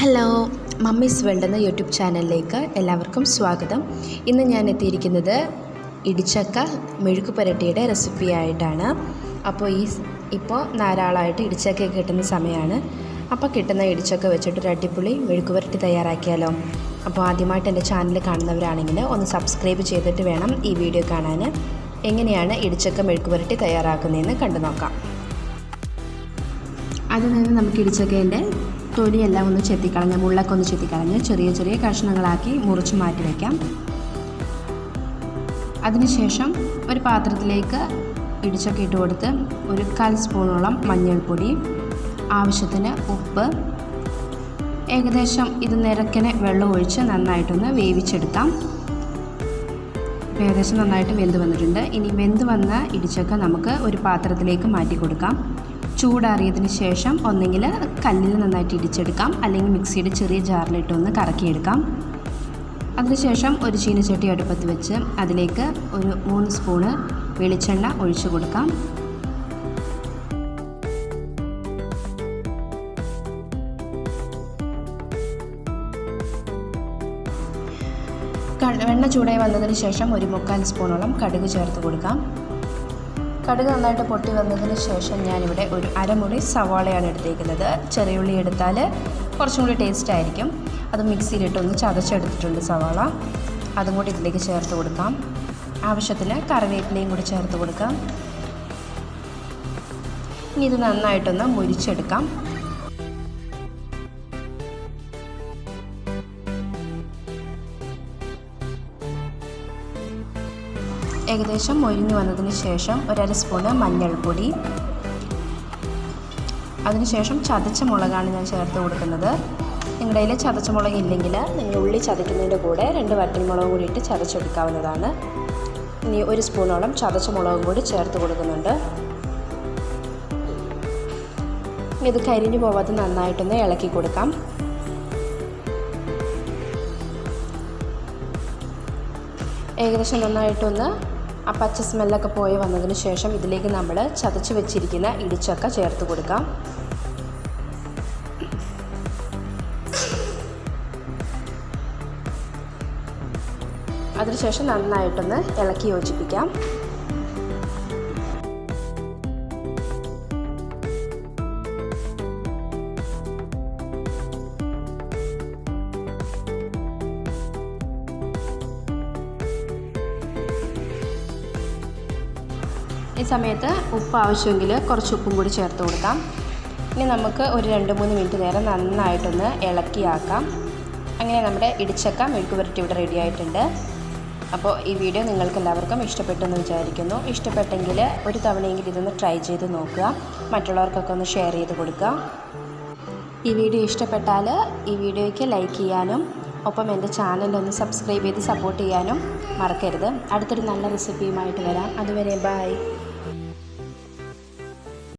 Hello mummies world എന്ന YouTube ചാനലിലേക്ക് എല്ലാവർക്കും സ്വാഗതം. ഇന്ന് ഞാൻ എത്തിയിരിക്കുന്നത് ഇടിച്ചക്ക മെഴുക്ക് പുരട്ടിയുടെ റെസിപ്പി ആയിട്ടാണ്. അപ്പോൾ ഈ ഇപ്പോൾ ധാരാളമായിട്ട് ഇടിച്ചക്ക കിട്ടുന്ന സമയമാണ് അപ്പോൾ കിട്ടുന്ന ഇടിച്ചക്ക വെച്ചിട്ട് ഒരു അടിപൊളി മെഴുക്ക് പുരട്ടി തയ്യാറാക്കിയാലോ. അപ്പോൾ ആദ്യമായിട്ട് എന്റെ ചാനൽ കാണുന്നവരാണെങ്കിൽ ഒന്ന് സബ്സ്ക്രൈബ് ചെയ്തിട്ട് വേണം ഈ വീഡിയോ കാണാൻ എങ്ങനെയാണ് ഇടിച്ചക്ക മെഴുക്ക് പുരട്ടി തയ്യാറാക്കുന്നതെന്ന് കണ്ടു നോക്കാം. അതിൽ നിന്ന് നമുക്ക് ഇടിച്ചക്കേന്റെ തൊലിയെല്ലാം ഒന്ന് ചെത്തിക്കളഞ്ഞ് മുള്ളൊക്കെ ഒന്ന് ചെത്തിക്കളഞ്ഞ് ചെറിയ ചെറിയ കഷ്ണങ്ങളാക്കി മുറിച്ച് മാറ്റി വയ്ക്കാം അതിനുശേഷം ഒരു പാത്രത്തിലേക്ക് ഇടിച്ചൊക്കെ ഇട്ട് കൊടുത്ത് ഒരു കാൽ സ്പൂണോളം മഞ്ഞൾപ്പൊടി ആവശ്യത്തിന് ഉപ്പ് ഏകദേശം ഇത് നിരക്കിന് വെള്ളം ഒഴിച്ച് നന്നായിട്ടൊന്ന് വേവിച്ചെടുക്കാം. ഏകദേശം നന്നായിട്ട് വെന്ത് വന്നിട്ടുണ്ട്. ഇനി വെന്ത് വന്ന ഇടിച്ചൊക്കെ നമുക്ക് ഒരു പാത്രത്തിലേക്ക് മാറ്റി കൊടുക്കാം. ചൂടാറിയതിന് ശേഷം ഒന്നെങ്കിൽ കല്ലിൽ നന്നായിട്ട് ഇടിച്ചെടുക്കാം. അല്ലെങ്കിൽ മിക്സിയുടെ ചെറിയ ജാറിലിട്ട് ഒന്ന് കറക്കിയെടുക്കാം. അതിനുശേഷം ഒരു ചീനച്ചട്ടി അടുപ്പത്ത് വെച്ച് അതിലേക്ക് ഒരു മൂന്ന് സ്പൂണ് വെളിച്ചെണ്ണ ഒഴിച്ചു കൊടുക്കാം. വെണ്ണ ചൂടായി വന്നതിന് ശേഷം ഒരു മുക്കാൽ സ്പൂണോളം കടുക് ചേർത്ത് കൊടുക്കാം. കടുക് നന്നായിട്ട് പൊട്ടി വന്നതിന് ശേഷം ഞാനിവിടെ ഒരു അരമുറി സവാളയാണ് എടുത്തേക്കുന്നത്. ചെറിയ ഉള്ളി എടുത്താൽ കുറച്ചും കൂടി ടേസ്റ്റ് ആയിരിക്കും. അത് മിക്സിയിലിട്ടൊന്ന് ചതച്ചെടുത്തിട്ടുണ്ട് സവാള. അതും കൂടി ഇതിലേക്ക് ചേർത്ത് കൊടുക്കാം. ആവശ്യത്തിന് കറിവേപ്പിലയും കൂടി ചേർത്ത് കൊടുക്കാം. ഇനി ഇത് നന്നായിട്ടൊന്ന് മുരിച്ചെടുക്കാം. ഏകദേശം മൊരിഞ്ഞു വന്നതിന് ശേഷം ഒരര സ്പൂണ് മഞ്ഞൾപ്പൊടി. അതിനുശേഷം ചതച്ച മുളകാണ് ഞാൻ ചേർത്ത് കൊടുക്കുന്നത്. നിങ്ങളുടെ കയ്യിൽ ചതച്ച മുളക് ഇല്ലെങ്കിൽ നിങ്ങൾ ഉള്ളി ചതയ്ക്കുന്നതിന്റെ കൂടെ രണ്ട് വറ്റൽമുളകും കൂടി ഇട്ട് ചതച്ചെടുക്കാവുന്നതാണ്. ഇനി ഒരു സ്പൂണോളം ചതച്ച മുളകും കൂടി ചേർത്ത് കൊടുക്കുന്നുണ്ട്. ഇത് കരിഞ്ഞു പോവാതെ നന്നായിട്ടൊന്ന് ഇളക്കി കൊടുക്കാം. ഏകദേശം നന്നായിട്ടൊന്ന് ആ പച്ച സ്മെല്ലൊക്കെ പോയി വന്നതിന് ശേഷം ഇതിലേക്ക് നമ്മൾ ചതച്ച് വെച്ചിരിക്കുന്ന ഇടിച്ചക്ക ചേർത്ത് കൊടുക്കാം. അതിനുശേഷം നന്നായിട്ടൊന്ന് ഇളക്കി യോജിപ്പിക്കാം. ഈ സമയത്ത് ഉപ്പ് ആവശ്യമെങ്കിൽ കുറച്ച് ഉപ്പും കൂടി ചേർത്ത് കൊടുക്കാം. ഇനി നമുക്ക് ഒരു രണ്ട് മൂന്ന് മിനിറ്റ് നേരം നന്നായിട്ടൊന്ന് ഇളക്കിയാക്കാം. അങ്ങനെ നമ്മുടെ ഇടിച്ചക്ക മെഴുക്ക് പുരട്ടി ഇവിടെ റെഡി ആയിട്ടുണ്ട്. അപ്പോൾ ഈ വീഡിയോ നിങ്ങൾക്ക് എല്ലാവർക്കും ഇഷ്ടപ്പെട്ടെന്ന് വിചാരിക്കുന്നു. ഇഷ്ടപ്പെട്ടെങ്കിൽ ഒരു തവണയെങ്കിലും ഇതൊന്ന് ട്രൈ ചെയ്ത് നോക്കുക. മറ്റുള്ളവർക്കൊക്കെ ഒന്ന് ഷെയർ ചെയ്ത് കൊടുക്കുക. ഈ വീഡിയോ ഇഷ്ടപ്പെട്ടാൽ ഈ വീഡിയോയ്ക്ക് ലൈക്ക് ചെയ്യാനും ഒപ്പം എന്റെ ചാനലൊന്ന് സബ്സ്ക്രൈബ് ചെയ്ത് സപ്പോർട്ട് ചെയ്യാനും മറക്കരുത്. അടുത്തൊരു നല്ല റെസിപ്പിയുമായിട്ട് വരാം. അതുവരെ ബായ്